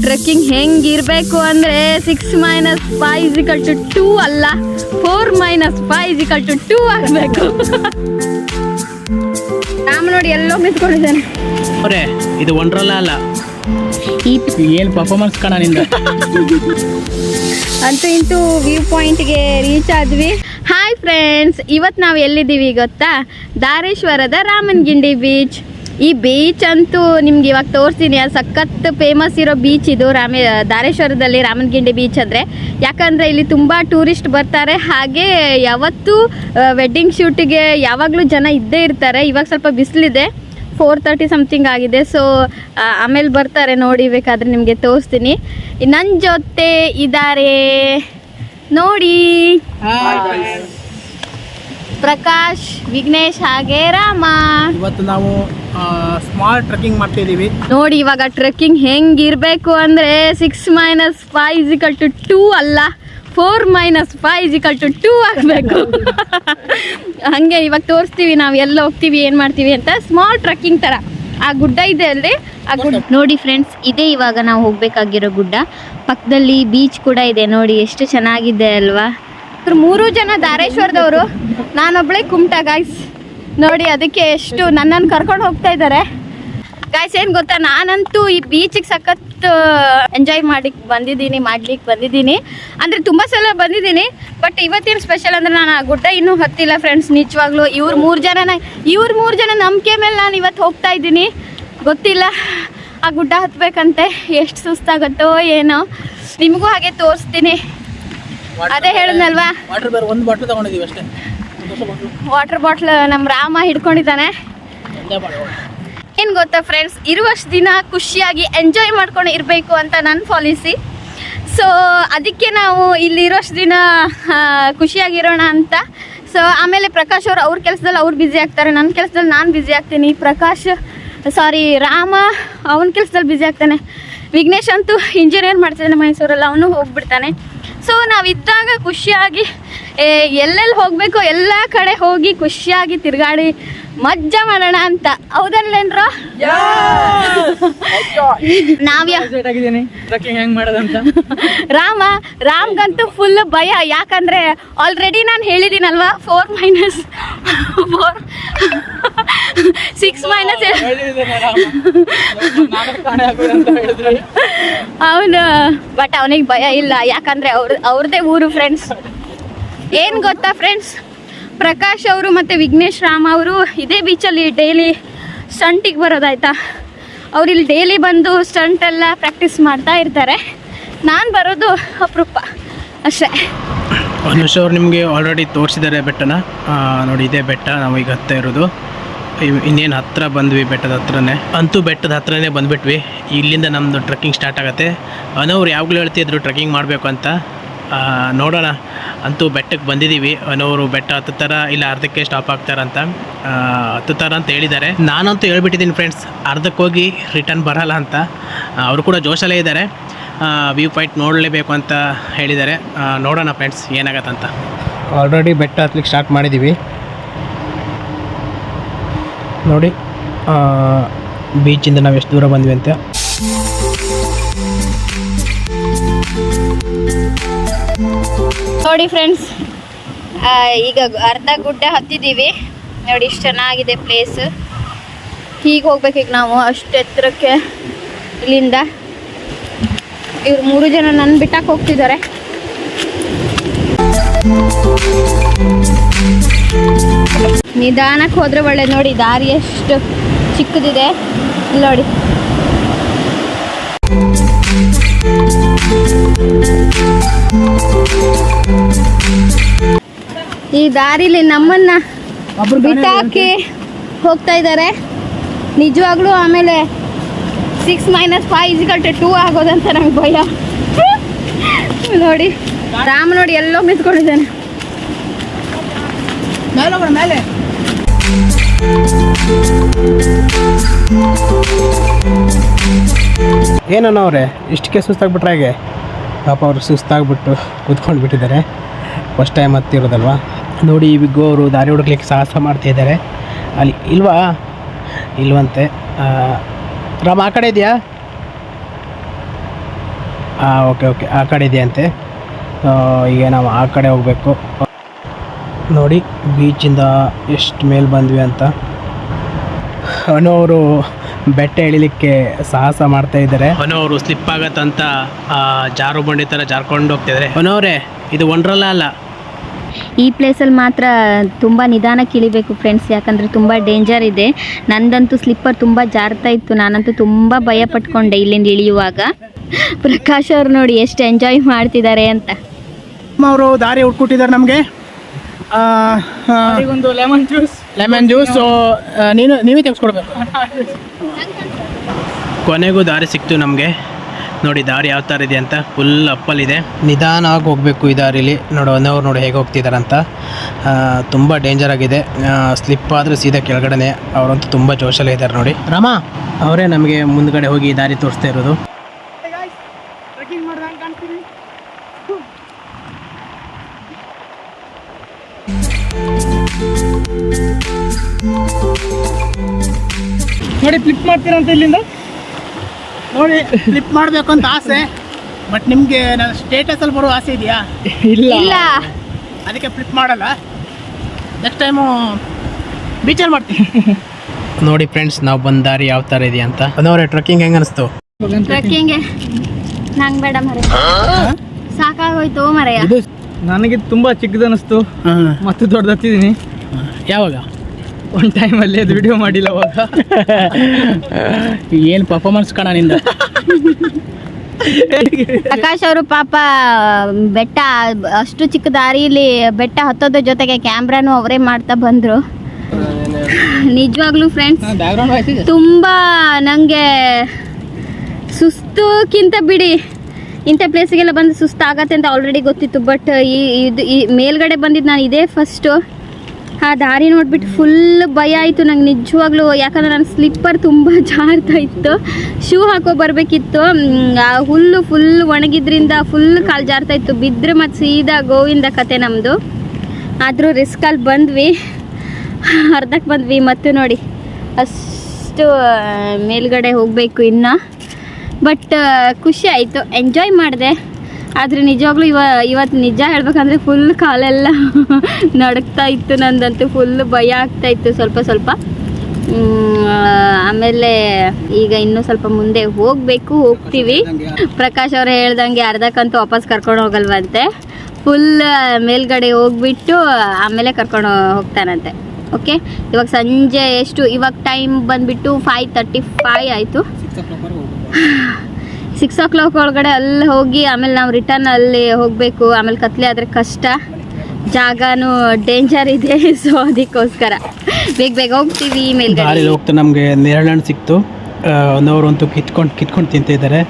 Trekking ಹೆಂಗಿರ್ಬೇಕು ಅಂದ್ರೆ six minus five is equal to two ಅಲ್ಲ? Four minus five is equal to two ಆಗಬೇಕು. ರಾಮ ನೋಡಿ ಎಲ್ಲೋ ನಿಂತ್ಕೊಂಡಿದ್ದಾನೆ ಅವರೇ ಇದು ಒಂಡ್ರಲ್ಲ ಅಲ್ಲ. ಏನು ಪರ್ಫಾರ್ಮೆನ್ಸ್ ಕಣ ನಿಂದ? ಅಂತೂ ಇಂತೂ ವ್ಯೂ ಪಾಯಿಂಟ್ಗೆ ರೀಚ್ ಆದ್ವಿ. ಹಾಯ್ ಫ್ರೆಂಡ್ಸ್ ಇವತ್ತು ನಾವು ಎಲ್ಲಿದ್ದೀವಿ ಗೊತ್ತಾ? ದಾರೇಶ್ವರದ ರಾಮನ್ಗಿಂಡಿ ಬೀಚ್ ಈ ಬೀಚ್ ಅಂತೂ ನಿಮ್ಗೆ ಇವಾಗ ತೋರಿಸ್ತೀನಿ, ಅದು ಸಖತ್ ಫೇಮಸ್ ಇರೋ ಬೀಚ್ ಇದು ರಾಮೇ ಧಾರೇಶ್ವರದಲ್ಲಿ ರಾಮನಗಿಂಡಿ ಬೀಚ್ ಅಂದರೆ. ಯಾಕಂದರೆ ಇಲ್ಲಿ ತುಂಬ ಟೂರಿಸ್ಟ್ ಬರ್ತಾರೆ, ಹಾಗೆ ಯಾವತ್ತೂ ವೆಡ್ಡಿಂಗ್ ಶೂಟಿಗೆ ಯಾವಾಗಲೂ ಜನ ಇದ್ದೇ ಇರ್ತಾರೆ. ಇವಾಗ ಸ್ವಲ್ಪ ಬಿಸಿಲಿದೆ ಫೋರ್ ತರ್ಟಿ ಸಮಥಿಂಗ್ ಆಗಿದೆ ಸೊ ಆಮೇಲೆ ಬರ್ತಾರೆ ನೋಡಿ, ಬೇಕಾದರೆ ನಿಮಗೆ ತೋರಿಸ್ತೀನಿ. ನನ್ನ ಜೊತೆ ಇದ್ದಾರೆ ನೋಡಿ. ಪ್ರಕಾಶ್ ವಿಘ್ನೇಶ್ ಹಾಗೆ ರಾಮ. ಇವತ್ತು ನಾವು ಸ್ಮಾಲ್ ಟ್ರೆಕ್ಕಿಂಗ್ ಮಾಡ್ತಿದ್ದೀವಿ ನೋಡಿ ಇವಾಗ ಟ್ರೆಕ್ಕಿಂಗ್ ಹೆಂಗಿರ್ಬೇಕು ಅಂದ್ರೆ six minus five is equal to two ಅಲ್ಲ. Four minus five is equal to two ಆಗಬೇಕು. ಹಂಗೆ ಇವಾಗ ತೋರಿಸ್ತೀವಿ ನಾವು ಎಲ್ಲ ಹೋಗ್ತೀವಿ ಏನು ಮಾಡ್ತೀವಿ ಅಂತ ಸ್ಮಾಲ್ ಟ್ರೆಕ್ಕಿಂಗ್ ಥರ ಆ ಗುಡ್ಡ ಇದೆ ಅಲ್ರಿ ಆ ಗುಡ್ಡ ನೋಡಿ ಫ್ರೆಂಡ್ಸ್ ಇದೇ ಇವಾಗ ನಾವು ಹೋಗಬೇಕಾಗಿರೋ ಗುಡ್ಡ. ಪಕ್ಕದಲ್ಲಿ ಬೀಚ್ ಕೂಡ ಇದೆ. ನೋಡಿ ಎಷ್ಟು ಚೆನ್ನಾಗಿದೆ ಅಲ್ವಾ? ಮೂರು ಜನ ಧಾರೇಶ್ವರದವರು ನಾನೊಬ್ಳೆ ಕುಮಟ ಗಾಯ್ಸ್ ನೋಡಿ ಅದಕ್ಕೆ ಎಷ್ಟು ನನ್ನನ್ನು ಕರ್ಕೊಂಡು ಹೋಗ್ತಾ ಇದ್ದಾರೆ. ಗಾಯ್ಸ್ ಏನು ಗೊತ್ತಾ? ನಾನಂತೂ ಈ ಬೀಚಿಗೆ ಸಖತ್ ಎಂಜಾಯ್ ಮಾಡ್ಲಿಕ್ಕೆ ಬಂದಿದ್ದೀನಿ ಮಾಡ್ಲಿಕ್ಕೆ ಬಂದಿದ್ದೀನಿ. ಅಂದರೆ ತುಂಬ ಸಲ ಬಂದಿದ್ದೀನಿ ಬಟ್ ಇವತ್ತೇನು ಸ್ಪೆಷಲ್ ಅಂದರೆ ನಾನು ಆ ಗುಡ್ಡ ಇನ್ನೂ ಹತ್ತಿಲ್ಲ ಫ್ರೆಂಡ್ಸ್ ನಿಜವಾಗ್ಲೂ ಇವ್ರು ಮೂರು ಜನ ಇವ್ರ ಮೂರು ಜನ ನಂಬಿಕೆ ಮೇಲೆ ನಾನು ಇವತ್ತು ಹೋಗ್ತಾ ಇದ್ದೀನಿ. ಗೊತ್ತಿಲ್ಲ ಆ ಗುಡ್ಡ ಹತ್ತಬೇಕಂತೆ ಎಷ್ಟು ಸುಸ್ತಾಗುತ್ತೋ ಏನೋ. ನಿಮಗೂ ಹಾಗೆ ತೋರಿಸ್ತೀನಿ. ಅದೇ ಹೇಳಿದ್ನಲ್ವಾ? ಒಂದು ಬಾಟ್ಲು ತಗೊಂಡಿದ್ದೀವಿ ಅಷ್ಟೇ. ವಾಟರ್ ಬಾಟ್ಲ್ ನಮ್ಮ ರಾಮ ಹಿಡ್ಕೊಂಡಿದ್ದಾನೆ. ಏನು ಗೊತ್ತಾ ಫ್ರೆಂಡ್ಸ್ ಇರುವಷ್ಟು ದಿನ ಖುಷಿಯಾಗಿ ಎಂಜಾಯ್ ಮಾಡ್ಕೊಂಡು ಇರಬೇಕು ಅಂತ ನನ್ನ ಪಾಲಿಸಿ ಸೊ ಅದಕ್ಕೆ ನಾವು ಇಲ್ಲಿ ಇರೋಷ್ಟು ದಿನ ಖುಷಿಯಾಗಿರೋಣ ಅಂತ. ಸೊ ಆಮೇಲೆ ಪ್ರಕಾಶ್ ಅವರು ಅವ್ರ ಕೆಲಸದಲ್ಲಿ ಅವ್ರು ಬ್ಯುಸಿ ಆಗ್ತಾರೆ ನನ್ನ ಕೆಲಸದಲ್ಲಿ ನಾನು ಬ್ಯುಸಿ ಆಗ್ತೀನಿ. ಪ್ರಕಾಶ್ ಸಾರಿ ರಾಮ ಅವನ ಕೆಲಸದಲ್ಲಿ ಬ್ಯುಸಿ ಆಗ್ತಾನೆ. ವಿಘ್ನೇಶ್ ಅಂತೂ ಇಂಜಿನಿಯರ್ ಮಾಡ್ತಿದ್ದಾನೆ ಮೈಸೂರಲ್ಲಿ, ಅವನು ಹೋಗ್ಬಿಡ್ತಾನೆ. ಸೊ ನಾವಿದ್ದಾಗ ಖುಷಿಯಾಗಿ ಎಲ್ಲೆಲ್ಲಿ ಹೋಗಬೇಕು ಎಲ್ಲ ಕಡೆ ಹೋಗಿ ಖುಷಿಯಾಗಿ ತಿರುಗಾಡಿ ಮಜ್ಜಾ ಮಾಡೋಣ ಅಂತ. ಹೌದಲ್ಲೇನ್ರ? ನಾವ್ಯಾ ರಾಮ ರಾಮ್ಗಂತೂ ಫುಲ್ ಭಯ. ಯಾಕಂದ್ರೆ ಆಲ್ರೆಡಿ ನಾನು ಹೇಳಿದ್ದೀನಲ್ವಾ? Four minus four six minus ಅವನು ಬಟ್ ಅವನಿಗೆ ಭಯ ಇಲ್ಲ. ಯಾಕಂದ್ರೆ ಅವ್ರ ಅವ್ರದೇ ಊರು ಫ್ರೆಂಡ್ಸ್ ಏನು ಗೊತ್ತಾ ಫ್ರೆಂಡ್ಸ್ ಪ್ರಕಾಶ್ ಅವರು ಮತ್ತು ವಿಘ್ನೇಶ್ ರಾಮ್ ಅವರು ಇದೇ ಬೀಚಲ್ಲಿ ಡೈಲಿ ಸ್ಟಂಟಿಗೆ ಬರೋದಾಯ್ತಾ ಅವ್ರು ಇಲ್ಲಿ ಡೈಲಿ ಬಂದು ಸ್ಟಂಟ್ ಎಲ್ಲ ಪ್ರಾಕ್ಟೀಸ್ ಮಾಡ್ತಾ ಇರ್ತಾರೆ. ನಾನು ಬರೋದು ಅಪರೂಪ. ಅಷ್ಟೇ. ಅನುಷ್ ಅವ್ರು ನಿಮಗೆ ಆಲ್ರೆಡಿ ತೋರಿಸಿದ್ದಾರೆ ಬೆಟ್ಟನ. ನೋಡಿ, ಇದೇ ಬೆಟ್ಟ, ನಾವು ಈಗ ಹತ್ತ ಇರೋದು. ಇನ್ನೇನು ಹತ್ತಿರ ಬಂದ್ವಿ ಬೆಟ್ಟದ ಹತ್ರನೇ. ಅಂತೂ ಬೆಟ್ಟದ ಹತ್ರನೇ ಬಂದ್ಬಿಟ್ವಿ. ಇಲ್ಲಿಂದ ನಮ್ಮದು ಟ್ರೆಕ್ಕಿಂಗ್ ಸ್ಟಾರ್ಟ್ ಆಗುತ್ತೆ. ಅನವ್ರು ಯಾವಾಗಲೂ ಹೇಳ್ತಿದ್ರು ಟ್ರೆಕ್ಕಿಂಗ್ ಮಾಡಬೇಕು ಅಂತ. ನೋಡೋಣ. ಅಂತೂ ಬೆಟ್ಟಕ್ಕೆ ಬಂದಿದ್ದೀವಿ. ಅವರು ಬೆಟ್ಟ ಹತ್ತುತ್ತಾರ ಇಲ್ಲ ಅರ್ಧಕ್ಕೆ ಸ್ಟಾಪ್ ಆಗ್ತಾರಂತ? ಹತ್ತುತ್ತಾರ ಅಂತ ಹೇಳಿದ್ದಾರೆ. ನಾನಂತೂ ಹೇಳ್ಬಿಟ್ಟಿದ್ದೀನಿ ಫ್ರೆಂಡ್ಸ್ ಅರ್ಧಕ್ಕೆ ಹೋಗಿ ರಿಟರ್ನ್ ಬರಲ್ಲ ಅಂತ. ಅವರು ಕೂಡ ಜೋಶಲ್ಲೇ ಇದ್ದಾರೆ. ವ್ಯೂ ಪಾಯಿಂಟ್ ನೋಡಲೇಬೇಕು ಅಂತ ಹೇಳಿದ್ದಾರೆ. ನೋಡೋಣ ಫ್ರೆಂಡ್ಸ್ ಏನಾಗತ್ತಂತ. ಆಲ್ರೆಡಿ ಬೆಟ್ಟ ಹತ್ಲಿಕ್ಕೆ ಸ್ಟಾರ್ಟ್ ಮಾಡಿದ್ದೀವಿ. ನೋಡಿ ಬೀಚಿಂದ ನಾವು ಎಷ್ಟು ದೂರ ಬಂದ್ವಿ ಅಂತ. ನೋಡಿ ಫ್ರೆಂಡ್ಸ್ ಈಗ ಅರ್ಧ ಗುಡ್ಡ ಹತ್ತಿದ್ದೀವಿ. ನೋಡಿ ಇಷ್ಟು ಚೆನ್ನಾಗಿದೆ ಪ್ಲೇಸ್ ಹೀಗೆ ಹೋಗ್ಬೇಕೀಗ ನಾವು ಅಷ್ಟು ಎತ್ತರಕ್ಕೆ ಇಲ್ಲಿಂದ. ಇವ್ರು ಮೂರು ಜನ ನನ್ನ ಬಿಟ್ಟಕ್ಕೆ ಹೋಗ್ತಿದ್ದಾರೆ. ನಿಧಾನಕ್ಕೆ ಹೋದ್ರೆ ಒಳ್ಳೆ ನೋಡಿ ದಾರಿ ಎಷ್ಟು ಚಿಕ್ಕದಿದೆ. ನೋಡಿ. ಈ ದಾರಿಲಿ ನಮ್ಮನ್ನ ಬಿಟ್ಟಾಕಿ ಹೋಗ್ತಾ ಇದ್ದಾರೆ ನಿಜವಾಗ್ಲೂ ಆಮೇಲೆ six minus five is equal to two ಆಗೋದಂತ ನಂಗೆ ಭಯ. ನೋಡಿ ರಾಮ ನೋಡಿ ಎಲ್ಲೋ ಮಿಸ್ಕೊಂಡಿದ್ದಾನೆ ಮೇಲೆ ಏನನ್ನವ್ರೆ ಇಷ್ಟಕ್ಕೆ ಸುಸ್ತಾಗ್ಬಿಟ್ರೆ ಹೇಗೆ? ಪಾಪ ಅವರು ಸುಸ್ತಾಗ್ಬಿಟ್ಟು ಕೂತ್ಕೊಂಡು ಬಿಟ್ಟಿದ್ದಾರೆ ಫಸ್ಟ್ ಟೈಮ್ ಹತ್ತಿರೋದಲ್ವಾ ನೋಡಿ, ಈ ಬಿಗ್ಗು ಅವರು ದಾರಿ ಹುಡುಕ್ಲಿಕ್ಕೆ ಸಾಹಸ ಮಾಡ್ತಿದ್ದಾರೆ ಅಲ್ಲಿ ಇಲ್ವಾ? ಇಲ್ವಂತೆ. ರಾಮ, ಆ ಕಡೆ ಇದೆಯಾ? ಹಾಂ ಓಕೆ ಓಕೆ ಆ ಕಡೆ ಇದೆಯಂತೆ. ಈಗ ನಾವು ಆ ಕಡೆ ಹೋಗಬೇಕು. ನೋಡಿ ಬೀಚಿಂದ ಎಷ್ಟು ಮೇಲೆ ಬಂದ್ವಿ ಅಂತ. ಅನು ಅವರು ಬೆಟ್ಟ ಇಳಿಲಿಕ್ಕೆ ಸಾಹಸ ಮಾಡ್ತಾ ಇದ್ದಾರೆ. ಹೊನವರು ಅವರು ಸ್ಲಿಪ್ ಆಗತ್ತಂತ ಆ, ಜಾರು ಬಂಡಿ ತರ ಜಾರ್ಕೊಂಡು ಹೋಗ್ತಿದ್ದಾರೆ ಹೊನವ್ರೆ ಅವರೇ ಇದು ಒಂಡ್ರಲ್ಲ ಅಲ್ಲ. ಈ ಪ್ಲೇಸಲ್ಲಿ ಮಾತ್ರ ತುಂಬ ನಿಧಾನಕ್ಕೆ ಇಳಿಬೇಕು ಫ್ರೆಂಡ್ಸ್ ಯಾಕಂದರೆ ತುಂಬ ಡೇಂಜರ್ ಇದೆ. ನಂದಂತೂ ಸ್ಲಿಪ್ಪರ್ ತುಂಬ ಜಾರ್ತಾ ಇತ್ತು. ನಾನಂತೂ ತುಂಬ ಭಯ ಪಟ್ಕೊಂಡೆ ಇಲ್ಲಿಂದ ಇಳಿಯುವಾಗ. ಪ್ರಕಾಶ್ ಅವ್ರು ನೋಡಿ ಎಷ್ಟು ಎಂಜಾಯ್ ಮಾಡ್ತಿದ್ದಾರೆ ಅಂತ. ಅವರು ದಾರಿ ಹುಡ್ಕೊಟ್ಟಿದ್ದಾರೆ ನಮಗೆ. ಒಂದು ಲೆಮನ್ ಜ್ಯೂಸ್ ಲೆಮನ್ ಜ್ಯೂಸ್ ನೀನು ನೀವೇ ತೆಗೆಸ್ಕೊಡ್ಬೇಕು. ಕೊನೆಗೂ ದಾರಿ ಸಿಕ್ತು ನಮಗೆ. ನೋಡಿ ದಾರಿ ಯಾವ ಥರ ಇದೆ ಅಂತ ಫುಲ್ ಅಪ್ಪಲ್ಲಿದೆ. ನಿಧಾನವಾಗಿ ಹೋಗಬೇಕು ಈ ದಾರಿಲಿ. ನೋಡು ಅವ್ರು ನೋಡಿ ಹೇಗೆ ಹೋಗ್ತಿದ್ದಾರೆ ಅಂತ ತುಂಬ ಡೇಂಜರ್ ಆಗಿದೆ. ಸ್ಲಿಪ್ ಆದರೆ ಸೀದಾ ಕೆಳಗಡೆನೆ. ಅವರಂತೂ ತುಂಬ ಜೋಶಲ್ಲೇ ಇದ್ದಾರೆ ನೋಡಿ. ರಾಮ! ಅವರೇ ನಮಗೆ ಮುಂದ್ಗಡೆ ಹೋಗಿ ಈ ದಾರಿ ತೋರಿಸ್ತಾ ಇರೋದು. Thank you ಕಾಣ್ತೀವಿ ನೋಡಿ ಫ್ಲಿಪ್ ಮಾಡ್ತೀರಂತ ಇಲ್ಲಿಂದ? ನೋಡಿ. ಫ್ಲಿಪ್ ಮಾಡಬೇಕು ಅಂತ ಆಸೆ ಬಟ್ ನಿಮಗೆ ನನ್ನ ಸ್ಟೇಟಸಲ್ಲಿ ಬರೋ ಆಸೆ ಇದೆಯಾ? ಇಲ್ಲ. ಅದಕ್ಕೆ ಫ್ಲಿಪ್ ಮಾಡಲ್ಲ. ನೆಕ್ಸ್ಟ್ ಟೈಮು ಬೀಚಲ್ಲಿ ಮಾಡ್ತೀನಿ. ನೋಡಿ ಫ್ರೆಂಡ್ಸ್ ನಾವು ಬಂದ ದಾರಿ ಯಾವ ಥರ ಇದೆಯಾ ಅಂತ. ಅದವ್ರೆ ಟ್ರೆಕ್ಕಿಂಗ್ ಹೆಂಗೆ ಅನಿಸ್ತು? ಟ್ರಕ್ಕಿಂಗ್ಗೆ ನಂಗೆ ಬೇಡ ಮರ ಸಾಕಾಗೋಯ್ತು ಮರೆಯ ನನಗೆ ತುಂಬಾ ಚಿಕ್ಕದನಿಸ್ತು ಮತ್ತೆ ದೊಡ್ಡದತ್ತಿದ್ದೀನಿ ಯಾವಾಗ? ಒಂದು ಟೈಮಲ್ಲಿ ಅದು ವಿಡಿಯೋ ಮಾಡಿಲ್ಲ ಅವಾಗ. ಏನು ಪರ್ಫಾರ್ಮೆನ್ಸ್ ಕಾಣ ನಿಂದ? ಪ್ರಕಾಶ್ ಅವರು ಪಾಪ ಬೆಟ್ಟ ಅಷ್ಟು ಚಿಕ್ಕ ದಾರಿಲಿ ಬೆಟ್ಟ ಹತ್ತೋದ್ರ ಜೊತೆಗೆ ಕ್ಯಾಮ್ರಾನು ಅವರೇ ಮಾಡ್ತಾ ಬಂದರು. ನಿಜವಾಗ್ಲೂ ಫ್ರೆಂಡ್ಸ್ ತುಂಬಾ ನಂಗೆ ಸುಸ್ತುಕ್ಕಿಂತ ಬಿಡಿ. ಇಂಥ ಪ್ಲೇಸಿಗೆಲ್ಲ ಬಂದು ಸುಸ್ತಾಗತ್ತೆ ಅಂತ ಆಲ್ರೆಡಿ ಗೊತ್ತಿತ್ತು ಬಟ್ ಈ ಇದು ಈ ಮೇಲ್ಗಡೆ ಬಂದಿದ್ದು ನಾನು ಇದೇ ಫಸ್ಟು ಆ ದಾರಿ ನೋಡ್ಬಿಟ್ಟು ಫುಲ್ ಭಯ ಆಯಿತು. ನಂಗೆ ನಿಜವಾಗ್ಲೂ ಯಾಕಂದ್ರೆ ನನ್ನ ಸ್ಲಿಪ್ಪರ್ ತುಂಬ ಜಾರ್ತಾ ಇತ್ತು. ಶೂ ಹಾಕೋ ಬರಬೇಕಿತ್ತು. ಆ ಹುಲ್ಲು ಫುಲ್ ಒಣಗಿದ್ರಿಂದ ಫುಲ್ ಕಾಲು ಜಾರ್ತಾ ಇತ್ತು. ಬಿದ್ದರೆ ಮತ್ತು ಸೀದಾ ಗೋವಿಂದ ಕತೆ ನಮ್ಮದು ಆದರೂ ರಿಸ್ಕಲ್ಲಿ ಬಂದ್ವಿ. ಅರ್ಧಕ್ಕೆ ಬಂದ್ವಿ. ಮತ್ತೆ ನೋಡಿ, ಅಷ್ಟು ಮೇಲ್ಗಡೆ ಹೋಗಬೇಕು ಇನ್ನು. ಬಟ್ ಖುಷಿ ಆಯಿತು. ಎಂಜಾಯ್ ಮಾಡಿದೆ. ಆದರೆ ನಿಜವಾಗ್ಲೂ ಇವ ಇವತ್ತು ನಿಜ ಹೇಳ್ಬೇಕಂದ್ರೆ ಫುಲ್ ಕಾಲೆಲ್ಲ ನಡಕ್ತಾ ಇತ್ತು ನಂದಂತೂ ಫುಲ್ ಭಯ ಆಗ್ತಾ ಇತ್ತು ಸ್ವಲ್ಪ ಸ್ವಲ್ಪ. ಆಮೇಲೆ ಈಗ ಇನ್ನೂ ಸ್ವಲ್ಪ ಮುಂದೆ ಹೋಗಬೇಕು ಹೋಗ್ತೀವಿ. ಪ್ರಕಾಶ್ ಅವರು ಹೇಳ್ದಂಗೆ ಅರ್ಧಕ್ಕಂತೂ ವಾಪಸ್ ಕರ್ಕೊಂಡು ಹೋಗಲ್ವಂತೆ. ಫುಲ್ ಮೇಲ್ಗಡೆ ಹೋಗ್ಬಿಟ್ಟು ಆಮೇಲೆ ಕರ್ಕೊಂಡು ಹೋಗ್ತಾನಂತೆ. ಓಕೆ ಇವಾಗ ಸಂಜೆ ಎಷ್ಟು ಇವಾಗ ಟೈಮ್ ಬಂದ್ಬಿಟ್ಟು ಫೈವ್ ತರ್ಟಿ ಫೈ ಆಯಿತು ಸಿಕ್ಸ್ ಓ ಕ್ಲಾಕ್ ಒಳಗಡೆ ಅಲ್ಲಿ ಹೋಗಿ, ಆಮೇಲೆ ನಾವು ರಿಟರ್ನ್ ಅಲ್ಲಿ ಹೋಗಬೇಕು. ಆಮೇಲೆ ಕತ್ಲೆ ಆದರೆ ಕಷ್ಟ. ಜಾಗನೂ ಡೇಂಜರ್ ಇದೆ. ಸೊ ಅದಕ್ಕೋಸ್ಕರ. ಬೇಗ ಬೇಗ ಹೋಗ್ತೀವಿ ದಾರಿಲಿ ಹೋಗ್ತಾ ನಮಗೆ ನೆರಳು ಸಿಕ್ತು. ಒಂದವರು ಅಂತೂ ಕಿತ್ಕೊಂಡು ಕಿತ್ಕೊಂಡು ತಿಂತಿದ್ದಾರೆ.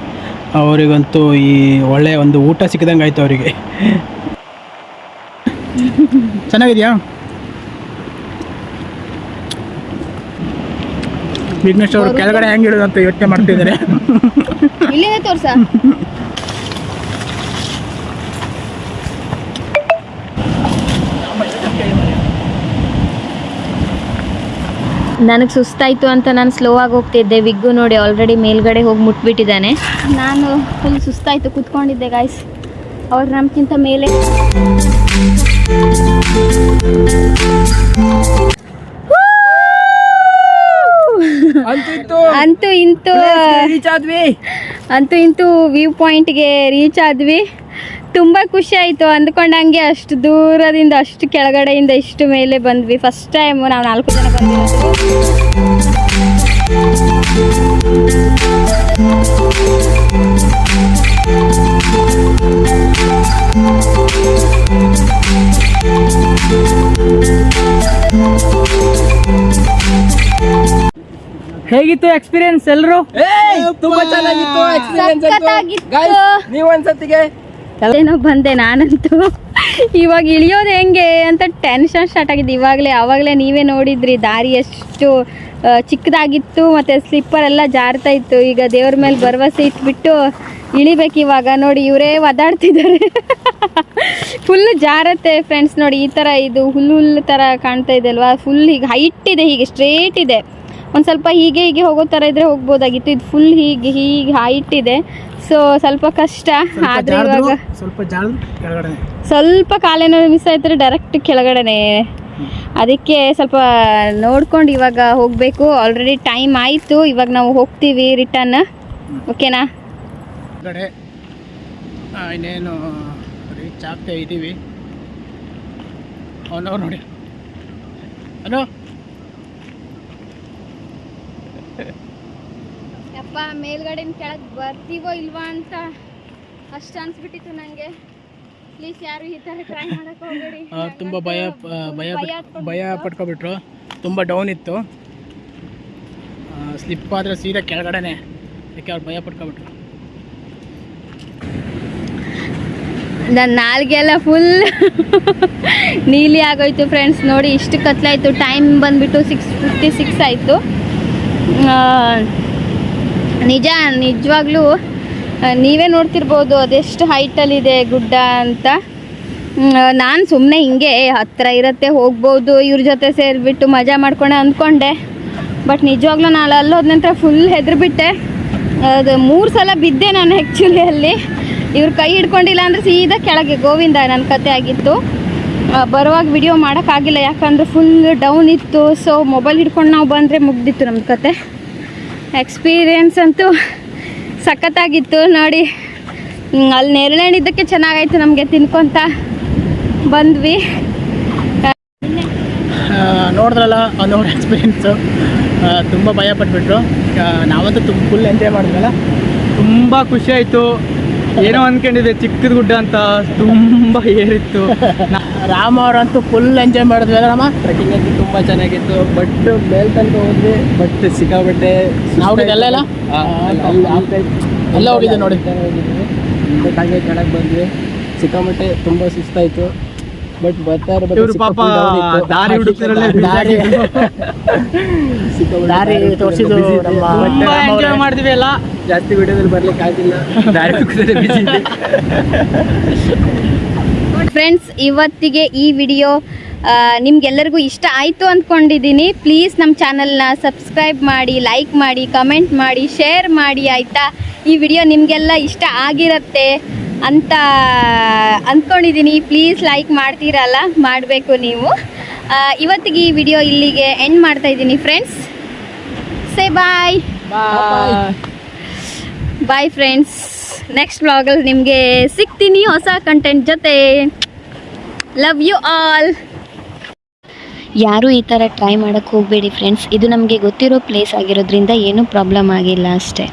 ಅವರಿಗಂತೂ ಈ ಒಳ್ಳೆಯ ಒಂದು ಊಟ ಸಿಕ್ಕಿದಂಗೆ ಆಯಿತು ಅವರಿಗೆ. ಚೆನ್ನಾಗಿದೆಯಾ? ವಿಘ್ನೇಶ್ ಅವರು ಕೆಳಗಡೆ ಹೆಂಗ್ ಇಡೋದು ಅಂತ ಯೋಚನೆ ಮಾಡ್ತಿದ್ದಾರೆ. ಇಲ್ಲಿಂದ ತೋರ್ಸ? ನನಗೆ ಸುಸ್ತಾಯಿತು ಅಂತ ನಾನು ಸ್ಲೋ ಆಗಿ ಹೋಗ್ತಿದ್ದೆ ವಿಗ್ಗು ನೋಡಿ ಆಲ್ರೆಡಿ ಮೇಲ್ಗಡೆ ಹೋಗಿ ಮುಟ್ಬಿಟ್ಟಿದ್ದಾನೆ. ನಾನು ಫುಲ್ ಸುಸ್ತಾಯಿತು ಕೂತ್ಕೊಂಡಿದ್ದೆ ಗಾಯ್ಸ್ ಅವ್ರು ನಮ್ಗಿಂತ ಮೇಲೆ ಅಂತೂ ಇಂತೂ ರೀಚ್ ಆದ್ವಿ. ಅಂತೂ ಇಂತೂ ವ್ಯೂ ಪಾಯಿಂಟ್ಗೆ ರೀಚ್ ಆದ್ವಿ. ತುಂಬ ಖುಷಿ ಆಯಿತು. ಅಂದ್ಕೊಂಡಂಗೆ ಅಷ್ಟು ದೂರದಿಂದ ಅಷ್ಟು ಕೆಳಗಡೆಯಿಂದ ಇಷ್ಟು ಮೇಲೆ ಬಂದ್ವಿ. ಫಸ್ಟ್ ಟೈಮ್ ನಾವು ನಾಲ್ಕು ಜನ ಬಂದಿರೋದು ಹೇಗಿತ್ತು ಎಕ್ಸ್ಪೀರಿಯನ್ಸ್ ಎಲ್ಲರೂ ತುಂಬಾ ಚೆನ್ನಾಗಿತ್ತು ಎಕ್ಸ್ಪೀರಿಯನ್ಸ್. ನೀವು ಒಂದ್ಸತಿಗೆ ಏನೋ ಬಂದೆ ನಾನಂತೂ. ಇವಾಗ ಇಳಿಯೋದು ಹೆಂಗೆ ಅಂತ ಟೆನ್ಷನ್ ಸ್ಟಾರ್ಟ್ ಆಗಿದೆ ಇವಾಗಲೇ ಅವಾಗಲೇ ನೀವೇ ನೋಡಿದ್ರಿ ದಾರಿ ಎಷ್ಟು ಚಿಕ್ಕದಾಗಿತ್ತು ಮತ್ತು ಸ್ಲಿಪ್ಪರ್ ಎಲ್ಲ ಜಾರ್ತಾ ಇತ್ತು. ಈಗ ದೇವ್ರ ಮೇಲೆ ಭರವಸೆ ಇಟ್ಬಿಟ್ಟು ಇಳಿಬೇಕು ಇವಾಗ. ನೋಡಿ ಇವರೇ ಒದಾಡ್ತಿದ್ದಾರೆ ಫುಲ್ ಜಾರತ್ತೆ ಫ್ರೆಂಡ್ಸ್ ನೋಡಿ ಈ ಥರ ಇದು ಹುಲ್ಲು ಹುಲ್ಲು ಥರ ಕಾಣ್ತಾ ಇದೆ ಅಲ್ವಾ? ಫುಲ್ ಹೀಗೆ ಹೈಟ್ ಇದೆ ಹೀಗೆ ಸ್ಟ್ರೇಟ್ ಇದೆ. ಒಂದು ಸ್ವಲ್ಪ ಹೀಗೆ ಹೀಗೆ ಹೋಗೋ ಥರ ಇದ್ರೆ ಹೋಗ್ಬೋದಾಗಿತ್ತು. ಇದು ಫುಲ್ ಹೀಗೆ ಹೀಗೆ ಹೈಟ್ ಇದೆ. ಸೊ ಸ್ವಲ್ಪ ಕಷ್ಟ. ಆದರೆ ಇವಾಗ ಸ್ವಲ್ಪ ಕಾಲೇನಾದ್ರು ಮಿಸ್ ಆಯ್ತಾರೆ ಡೈರೆಕ್ಟ್ ಕೆಳಗಡೆನೆ. ಅದಕ್ಕೆ ಸ್ವಲ್ಪ ನೋಡ್ಕೊಂಡು ಇವಾಗ ಹೋಗಬೇಕು. ಆಲ್ರೆಡಿ ಟೈಮ್ ಆಯಿತು. ಇವಾಗ ನಾವು ಹೋಗ್ತೀವಿ ರಿಟರ್ನ್ ಓಕೆನಾ ಇನ್ನೇನು ರೀಚ್ ಆಗ್ತಾ ಇದ್ದೀವಿ ನೋಡಿ. ಹಲೋ ಯಪ್ಪ ಮೇಲ್ಗಡೆ ಕೆಳಗೆ ಬರ್ತೀವೋ ಇಲ್ವಾ ಅಂತ ಅಷ್ಟು ಅನ್ಸ್ಬಿಟ್ಟಿತ್ತು ನನಗೆ ಪ್ಲೀಸ್ ಯಾರು ಈ ಥರ ಟ್ರೈ ಮಾಡಕ್ಕೆ ಹೋಗಬೇಡಿ. ತುಂಬ ಭಯ ಭಯ ಭಯ ಪಟ್ಕೊಬಿಟ್ರು. ತುಂಬ ಡೌನ್ ಇತ್ತು. ಸ್ಲಿಪ್ ಆದರೆ ಸೀದಾ ಕೆಳಗಡೆನೆ. ಅದಕ್ಕೆ ಅವ್ರು ಭಯ ಪಟ್ಕೊಬಿಟ್ರು. ನನ್ನ ನಾಲ್ಗೆ ಎಲ್ಲ ಫುಲ್ ನೀಲಿ ಆಗೋಯ್ತು ಫ್ರೆಂಡ್ಸ್ ನೋಡಿ ಇಷ್ಟು ಕತ್ಲಾಯ್ತು. ಟೈಮ್ ಬಂದ್ಬಿಟ್ಟು ಸಿಕ್ಸ್ ಫಿಫ್ಟಿ ಸಿಕ್ಸ್ ಆಯಿತು ನಿಜ, ನಿಜವಾಗ್ಲೂ ನೀವೇ ನೋಡ್ತಿರ್ಬೋದು ಅದೆಷ್ಟು ಹೈಟಲ್ಲಿದೆ ಗುಡ್ಡ ಅಂತ. ನಾನು ಸುಮ್ಮನೆ ಹಿಂಗೆ ಹತ್ತಿರ ಇರತ್ತೆ, ಹೋಗ್ಬೋದು, ಇವ್ರ ಜೊತೆ ಸೇರಿಬಿಟ್ಟು ಮಜಾ ಮಾಡ್ಕೊಂಡೆ ಅಂದ್ಕೊಂಡೆ. ಬಟ್ ನಿಜವಾಗ್ಲೂ ನಾನು ಅಲ್ಲಿ ಹೋದ ನಂತರ ಫುಲ್ ಹೆದರ್ಬಿಟ್ಟೆ ಅದು ಮೂರು ಸಲ ಬಿದ್ದೆ ನಾನು ಆ್ಯಕ್ಚುಲಿ ಅಲ್ಲಿ. ಇವ್ರ ಕೈ ಹಿಡ್ಕೊಂಡಿಲ್ಲ ಅಂದರೆ ಸೀದಾ ಕೆಳಗೆ ಗೋವಿಂದ ನನ್ನ ಕತೆ ಆಗಿತ್ತು. ಬರುವಾಗ ವಿಡಿಯೋ ಮಾಡೋಕ್ಕಾಗಿಲ್ಲ ಯಾಕಂದರೆ ಫುಲ್ ಡೌನ್ ಇತ್ತು. ಸೊ ಮೊಬೈಲ್ ಹಿಡ್ಕೊಂಡು ನಾವು ಬಂದರೆ ಮುಗ್ದಿತ್ತು ನಮ್ಮ ಕತೆ. ಎಕ್ಸ್ಪೀರಿಯನ್ಸ್ ಅಂತೂ ಸಖತ್ತಾಗಿತ್ತು. ನೋಡಿ ಅಲ್ಲಿ ನೆರಳೆಣಿದ್ದಕ್ಕೆ ಚೆನ್ನಾಗಾಯ್ತು ನಮಗೆ ತಿನ್ಕೊತ ಬಂದ್ವಿ. ನೋಡಿದ್ರಲ್ಲ ಅವ್ನವ್ರ ಎಕ್ಸ್ಪೀರಿಯನ್ಸು ತುಂಬ ಭಯ ಪಟ್ಬಿಟ್ರು. ನಾವಂತೂ ತುಂಬ ಫುಲ್ ಎಂಜಾಯ್ ಮಾಡಿದ್ವಲ್ಲ. ತುಂಬ ಖುಷಿ ಆಯ್ತು. ಏನೋ ಅನ್ಕೊಂಡಿದ್ದೆ ಚಿಕ್ಕದ ಗುಡ್ಡ ಅಂತ ತುಂಬಾ ಏರಿತ್ತು. ರಾಮ ಅವರಂತೂ ಫುಲ್ ಎಂಜಾಯ್ ಮಾಡಿದ್ವಿ ಅಲ್ಲ ರಾಮ? ಟ್ರೆಕಿಂಗ್ ಅಂತೂ ತುಂಬಾ ಚೆನ್ನಾಗಿತ್ತು ಬಟ್ ಮೇಲ್ ತನಕ ಹೋದ್ವಿ ಬಟ್ ಸಿಕ್ಕಾಬಟ್ಟೆ ನಾವು ಎಲ್ಲ? ಅಲ್ಲೆಲ್ಲ? ಎಲ್ಲ ಹೋಗಿದ್ದೆ ನೋಡಿ. ಬಟ್ ಹಾಗೆ ಕೆಳಗೆ ಬಂದ್ವಿ. ಸಿಕ್ಕಾಬಟ್ಟೆ ತುಂಬಾ ಸುಸ್ತಾಯ್ತು. ಬಟ್ ಬರ್ತಾ ಇರ್ಬೇಕು ಇವ್ರು ಪಾಪ ದಾರಿ ಹುಡುಕ್ತಿರಲ್ಲ ದಾರಿ ದಾರಿ ತೋರಿಸಿದ್ದು ನಮ್ಮ ತುಂಬಾ ಎಂಜಾಯ್. ಮಾಡಿದ್ವಿ ಎಲ್ಲ. ಜಾಸ್ತಿ ವಿಡಿಯೋದಲ್ಲಿ ಬರ್ಲಿಕ್ಕೆ ಆಗಿಲ್ಲ. ದಾರಿ ಫ್ರೆಂಡ್ಸ್ ಇವತ್ತಿಗೆ ಈ ವಿಡಿಯೋ ನಿಮ್ಗೆಲ್ಲರಿಗೂ ಇಷ್ಟ ಆಯಿತು ಅಂದ್ಕೊಂಡಿದ್ದೀನಿ. ಪ್ಲೀಸ್ ನಮ್ಮ ಚಾನಲ್ನ ಸಬ್ಸ್ಕ್ರೈಬ್ ಮಾಡಿ ಲೈಕ್ ಮಾಡಿ ಕಮೆಂಟ್ ಮಾಡಿ ಶೇರ್ ಮಾಡಿ ಆಯಿತಾ? ಈ ವಿಡಿಯೋ ನಿಮಗೆಲ್ಲ ಇಷ್ಟ ಆಗಿರತ್ತೆ. ಅಂತ ಅಂದ್ಕೊಂಡಿದ್ದೀನಿ ಪ್ಲೀಸ್ ಲೈಕ್ ಮಾಡ್ತೀರಲ್ಲ? ಮಾಡಬೇಕು ನೀವು. ಇವತ್ತಿಗೆ ಈ ವಿಡಿಯೋ ಇಲ್ಲಿಗೆ ಎಂಡ್ ಮಾಡ್ತಾ ಇದ್ದೀನಿ friends say bye bye friends next ವ್ಲಾಗಲ್ಲಿ ನಿಮಗೆ ಸಿಗ್ತೀನಿ ಹೊಸ ಕಂಟೆಂಟ್ ಜೊತೆ. ಲವ್ ಯು ಆಲ್ ಯಾರೂ ಈ ಥರ ಟ್ರೈ ಮಾಡೋಕ್ಕೆ ಹೋಗಬೇಡಿ ಫ್ರೆಂಡ್ಸ್ ಇದು ನಮಗೆ ಗೊತ್ತಿರೋ ಪ್ಲೇಸ್ ಆಗಿರೋದ್ರಿಂದ ಏನೂ ಪ್ರಾಬ್ಲಮ್ ಆಗಿಲ್ಲ ಅಷ್ಟೇ.